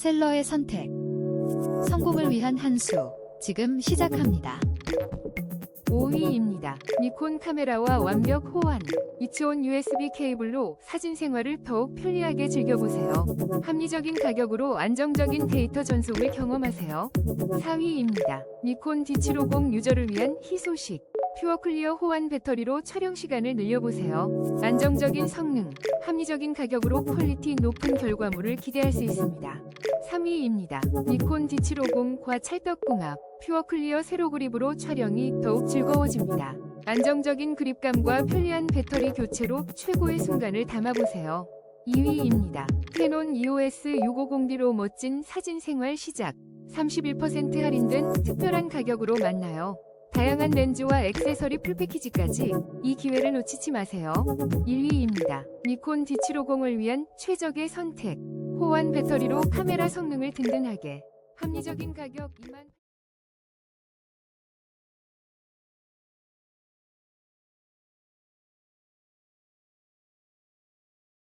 셀러의 선택. 성공을 위한 한 수. 지금 시작합니다. 5위입니다. 니콘 카메라와 완벽 호환. 2온 USB 케이블로 사진 생활을 더욱 편리하게 즐겨보세요. 합리적인 가격으로 안정적인 데이터 전송을 경험하세요. 4위입니다. 니콘 D750 유저를 위한 희소식. 퓨어 클리어 호환 배터리로 촬영 시간을 늘려보세요. 안정적인 성능, 합리적인 가격으로 퀄리티 높은 결과물을 기대할 수 있습니다. 3위입니다. 니콘 D750과 찰떡궁합, 퓨어 클리어 세로 그립으로 촬영이 더욱 즐거워집니다. 안정적인 그립감과 편리한 배터리 교체로 최고의 순간을 담아보세요. 2위입니다. 캐논 EOS 650D로 멋진 사진 생활 시작. 31% 할인된 특별한 가격으로 만나요. 다양한 렌즈와 액세서리 풀패키지까지 이 기회를 놓치지 마세요. 1위입니다. 니콘 D750을 위한 최적의 선택. 호환 배터리로 카메라 성능을 든든하게. 합리적인 가격 2만